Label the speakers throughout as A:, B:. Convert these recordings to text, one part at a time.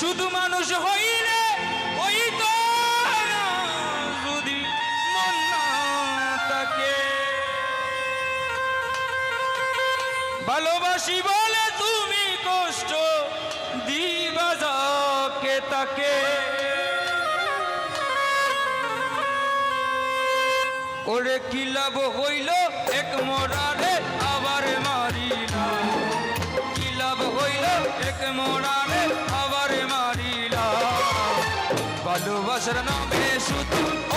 A: শুধু মানুষ হইলে ওই তো যদি তাকে ভালোবাসি বলে তুমি কষ্ট, দিবা যাকে তাকে। ওরে কি লাভ হইল এক মরারে আবার মারিলা কি লাভ হইল এক মরা ভালোবাসার নামে শুধু অন্তর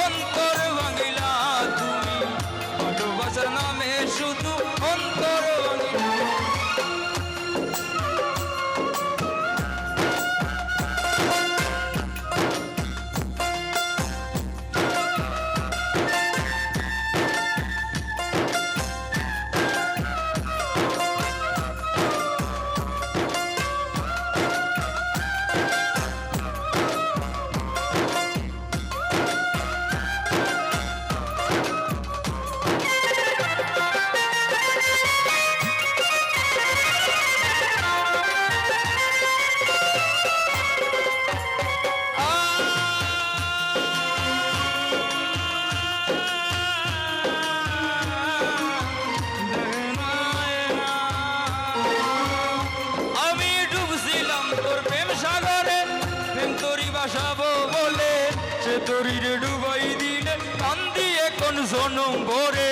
A: সে তোরির ডুবাই দিলে কান্দি এখন জনম ভরে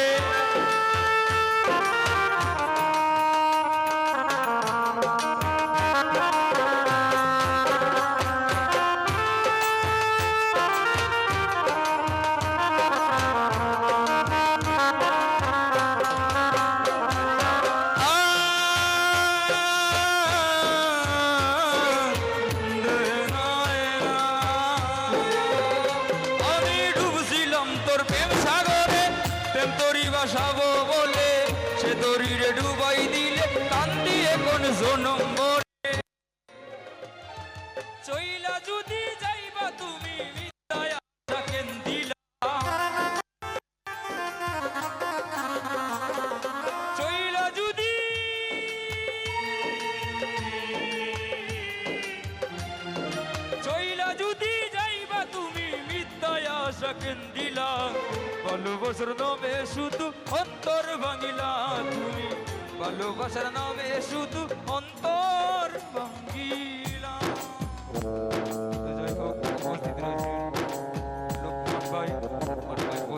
A: প্রেম সাগরে প্রেম তরি বাসাবো বলে। সে তরিরে ডুবাই দিলে কান দিয়ে কোন জনম ভালোবাসার নামে শুধু অন্তর ভাঙিলা তুমি। ভালোবাসার নামে শুধু অন্তর ভাঙিলা। উপস্থিত রয়েছে লোকমান ভাই, লোকমান ভাই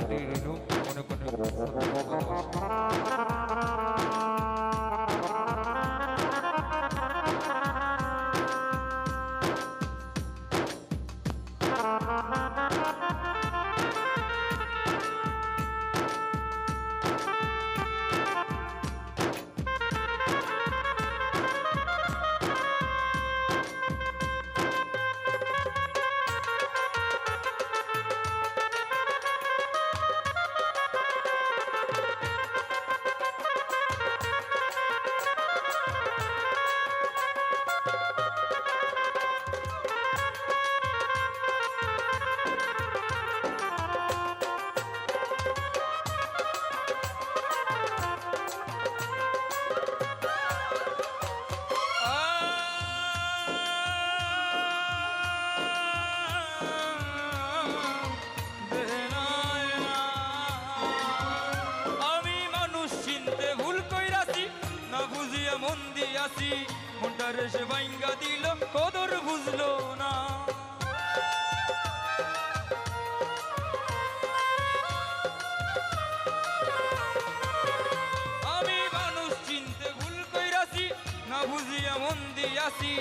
A: দিয়াছি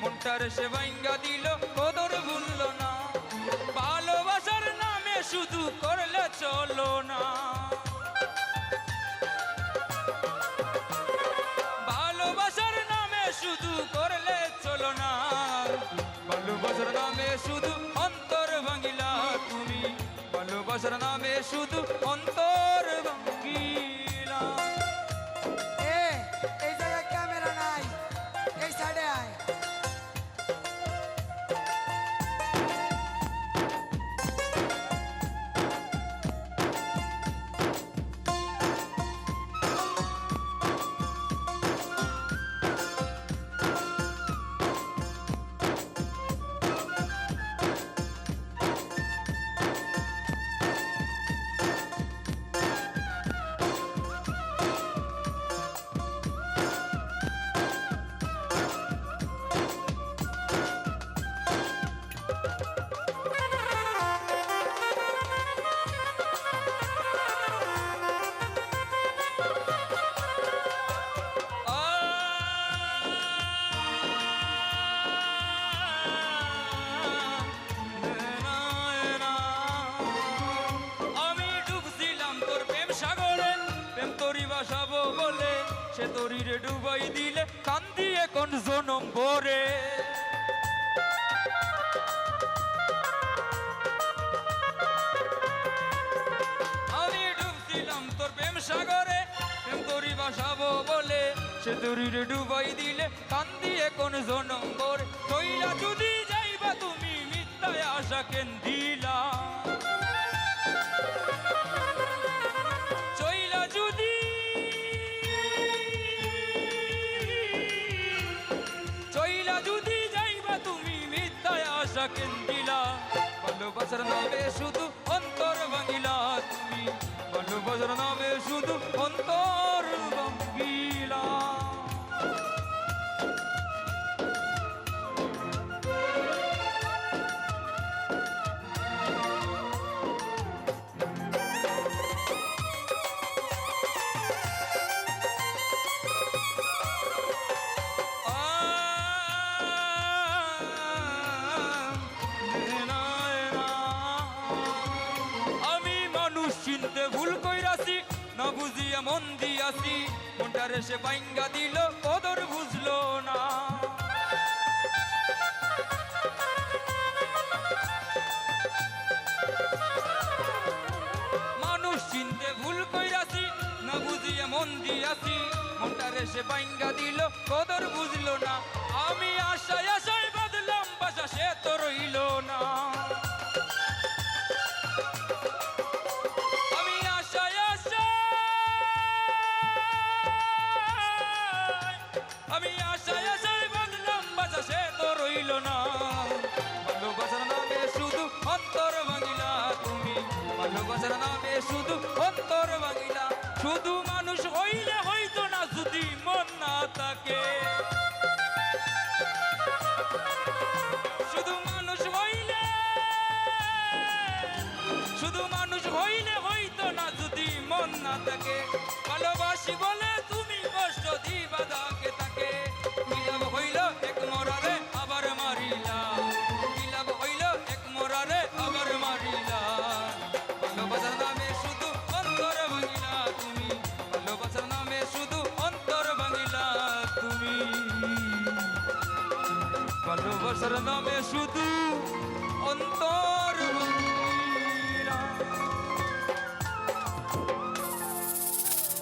A: মনটারে সে বাইঙ্গা দিল, কদর ভুললো না। ভালোবাসার নামে শুধু করলে চলো না। ভালোবাসার নামে শুধু করলে চলো না। ভালোবাসার নামে শুধু অন্তর ভাঙিলা তুমি। ভালোবাসার নামে শুধু অন্তর সে ডুবাই দিলে কান্দি এখন জনম ভরে। আমি ডুবছিলাম তোর প্রেম সাগরে, প্রেম তরি বাসাবো বলে। সে ডুবাই দিলে কান্দি এখন জনম ভরে। কইলা যদি যাইবা তুমি মিথ্যায় আশা কেন দিলা? মিথ্যায় আশা ভালোবাসার নামে শুধু অন্তর ভাঙিলা তুমি। ভালোবাসার নামে শুধু অন্তর বুঝিয়া মন দিয়াছি, মনটারে সে বাইঙ্গা দিল, কদর বুঝলো না। মানুষ চিনতে ভুল কইরাছি, না বুঝিয়ে মন দিয়াছি, মনটারে সে বাইঙ্গা দিল, কদর বুঝলো না। আমি আশায় আশায় বাদলাম, বাসা সে তো রইল না। ভালোবাসার নামে শুধু ভালোবাসার নামে শুধু অন্তর